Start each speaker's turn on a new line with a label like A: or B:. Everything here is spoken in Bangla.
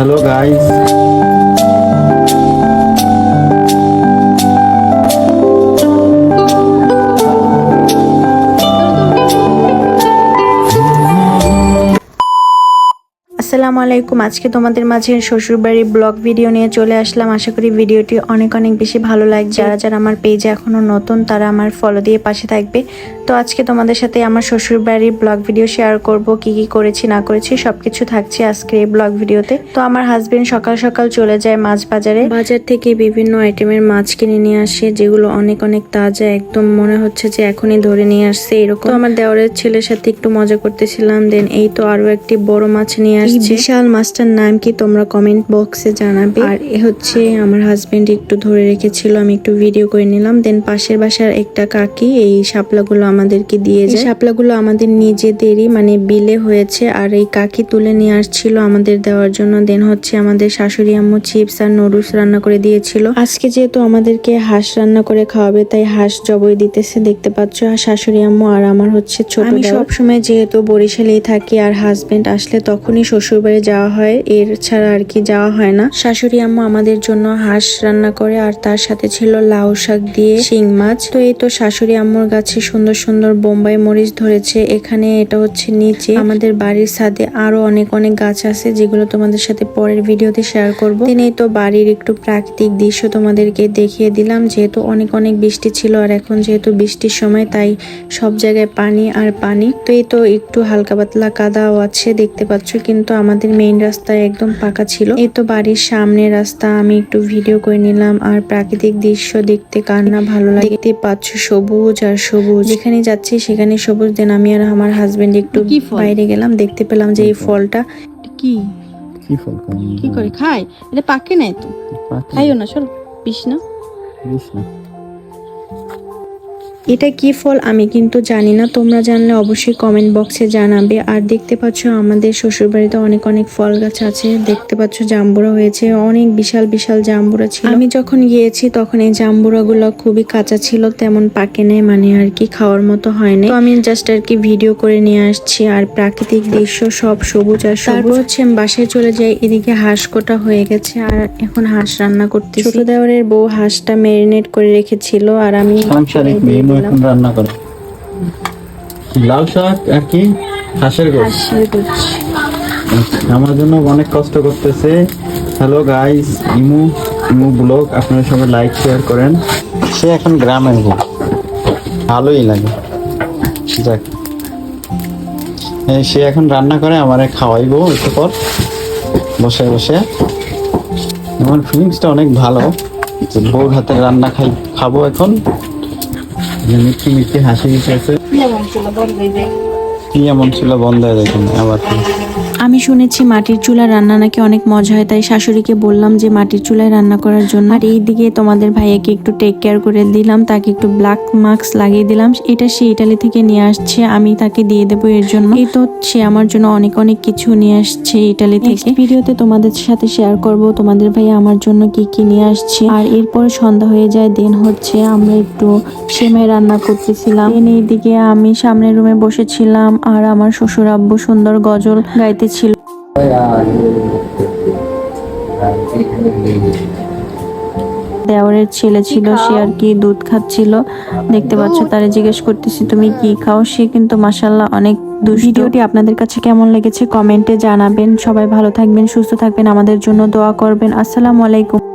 A: হ্যালো গাইস
B: আসসালামু আলাইকুম। আজকে তোমাদের মাঝে শ্বশুরবাড়ির ব্লগ ভিডিও নিয়ে চলে আসলাম। আশা করি ভিডিওটি অনেক অনেক বেশি ভালো লাগছে। যারা যারা আমার পেজে এখনও নতুন তারা আমার ফলো দিয়ে পাশে থাকবে। তো আজকে তোমাদের সাথে আমার শ্বশুরবাড়ির ব্লগ ভিডিও শেয়ার করব কি কি করেছি না করেছি সবকিছু থাকছে আজকে এই ব্লগ ভিডিওতে। তো আমার হাজবেন্ড সকাল সকাল চলে যায় মাছ বাজারে। বাজার থেকে বিভিন্ন আইটেমের মাছ কিনে নিয়ে আসে যেগুলো অনেক অনেক তাজা একদম মনে হচ্ছে যে এখনই ধরে নিয়ে আসছে এরকম। তো আমার দেওরের ছেলের সাথে একটু মজা করতেছিলাম দেন এই তো আরও একটি বড় মাছ নিয়ে আসছে। বিশাল মাছটার নাম কি তোমরা কমেন্ট বক্সে জানাবে। আর এ হচ্ছে আমার হাজবেন্ড একটু ধরে রেখেছিল আমি একটু ভিডিও করে নিলাম। দেন পাশের বাসার একটা কাকি এই শাপলাগুলো আমাদেরকে দিয়ে যায়। শাপলাগুলো আমাদের নিজেদেরই মানে বিলে হয়েছে আর এই কাকি তুলে নিয়ে আসছিল আমাদের দেওয়ার জন্য। দেন হচ্ছে আমাদের শাশুড়ি আম্মু চিপস আর নুডলস রান্না করে দিয়েছিল। আজকে যেহেতু আমাদেরকে হাঁস রান্না করে খাওয়াবে তাই হাঁস জবই দিতেছে দেখতে পাচ্ছ। আর শাশুড়ি আম্মু আর আমার হচ্ছে ছোট আমি সবসময় যেহেতু বরিশালেই থাকি আর হাজবেন্ড আসলে তখনই শ্বশুরবাড়ি যাওয়া হয়, এর ছাড়া আর কি যাওয়া হয় না। শাশুড়ি আম্মু আমাদের জন্য হাঁস রান্না করে আর তার সাথে ছিল লাউ শাক দিয়ে শিং মাছ। তো এই তো শাশুড়ি আম্মুর গাছে সুন্দর সুন্দর বোম্বাই মরিচ ধরেছে। এখানে এটা হচ্ছে নিচে। আমাদের বাড়ির ছাদে আরও অনেক অনেক গাছ আছে, যেগুলো তোমাদের সাথে পরের ভিডিওতে শেয়ার করব। এই তো বাড়ির একটু প্রাকৃতিক দৃশ্য তোমাদেরকে দেখিয়ে দিলাম। যেহেতু অনেক অনেক বৃষ্টি ছিল আর এখন যেহেতু বৃষ্টির সময়, তাই সব জায়গায় পানি আর পানি। তো এই তো একটু হালকা পাতলা কাদাও আছে, দেখতে পাচ্ছ। কিন্তু আমাদের মেইন রাস্তায় একদম পাকা ছিল। এই তো বাড়ির সামনে রাস্তা আমি একটু ভিডিও করে নিলাম। আর প্রাকৃতিক দৃশ্য দেখতে কার না ভালো লাগে? দেখতে পাচ্ছ সবুজ আর সবুজ। যেখানে যাচ্ছি সেখানে সবুজ। দেন আমি আর আমার হাজবেন্ড একটু
C: কি
B: বাইরে গেলাম দেখতে পেলাম যে এই ফলটা
C: কি?
A: কি ফল
C: কি করে? খায় এটা পাকে নাই তো? খাইও না। চলো পিস না।
B: এটা কি ফল আমি কিন্তু জানি না। তোমরা জানলে অবশ্যই কমেন্ট বক্সে জানাবে। আর দেখতে পাচ্ছ আমাদের শ্বশুরবাড়িতে অনেক অনেক ফল গাছ আছে। দেখতে পাচ্ছ জাম্বুরা হয়েছে। অনেক বিশাল বিশাল জাম্বুরা ছিল। আমি যখন গিয়েছি তখন এই জাম্বুরা গুলো খুবই কাঁচা ছিল, তেমন পাকে নেই মানে আর কি খাওয়ার মতো হয়নি তো আমি জাস্ট আর কি ভিডিও করে নিয়ে আসছি। আর প্রাকৃতিক দৃশ্য সব সবুজ আর তারপর হচ্ছে আমি বাসায় চলে যাই। এদিকে হাঁস কোটা হয়ে গেছে। আর এখন হাঁস রান্না করতে ছোট দেওয়ারের বউ হাঁসটা ম্যারিনেট করে রেখেছিল। আর আমি
A: এখন রান্না করে। লাল শাক আর কি? হাঁসের
B: হাঁসের গোছ।
A: আমার জন্য অনেক কষ্ট করতেছে। হ্যালো গাইস ইমু ইমু ব্লগ আপনারা সবাই লাইক শেয়ার করেন। সে এখন গ্রামের বউ। ভালোই লাগে। যাক। সে এখন রান্না করে আমারে খাওয়াইবো একটু পর। বসে বসে। আমার ফিলিংসটা অনেক ভালো। বউর হাতের রান্না খাই খাব এখন। মিষ্টি মিষ্টি হাসি আছে কি এমন ছিল? বন্ধ হয়ে দেখেন আবার
B: আমি শুনেছি মাটির চুলা রান্না নাকি অনেক মজা হয় তাই শাশুড়িকে বললাম যে মাটির চুলায় রান্না করার জন্য। আর এই দিকে তোমাদের ভাইয়াকে একটু টেক কেয়ার করে দিলাম তাকে একটু ব্ল্যাক মাস্ক লাগিয়ে দিলাম। এটা সে ইটালি থেকে নিয়ে আসছে আমি তাকে দিয়ে দেবো এর জন্য। এই তো সে আমার জন্য অনেক অনেক কিছু নিয়ে আসছে ইটালি থেকে। ভিডিওতে তোমাদের সাথে শেয়ার করব তোমাদের ভাইয়া আমার জন্য কি কি নিয়ে আসছে। আর এরপর সন্ধ্যা হয়ে যায় দিন হচ্ছে আমরা একটু সেমাই রান্না করতেছিলাম। দেন এইদিকে আমি সামনের রুমে বসেছিলাম আর আমার শ্বশুর আব্বু সুন্দর গজল গাইতেছিল। দেওয়ারের ছেলে ছিল সে আর কি দুধ খাচ্ছিল। দেখতে পাচ্ছ তারে জিজ্ঞেস করতেছি তুমি কি খাও? সে কিন্তু মাসাল্লাহ অনেক। ভিডিওটি আপনাদের কাছে কেমন লেগেছে কমেন্টে জানাবেন। সবাই ভালো থাকবেন সুস্থ থাকবেন। আমাদের জন্য দোয়া করবেন। আসসালামু আলাইকুম।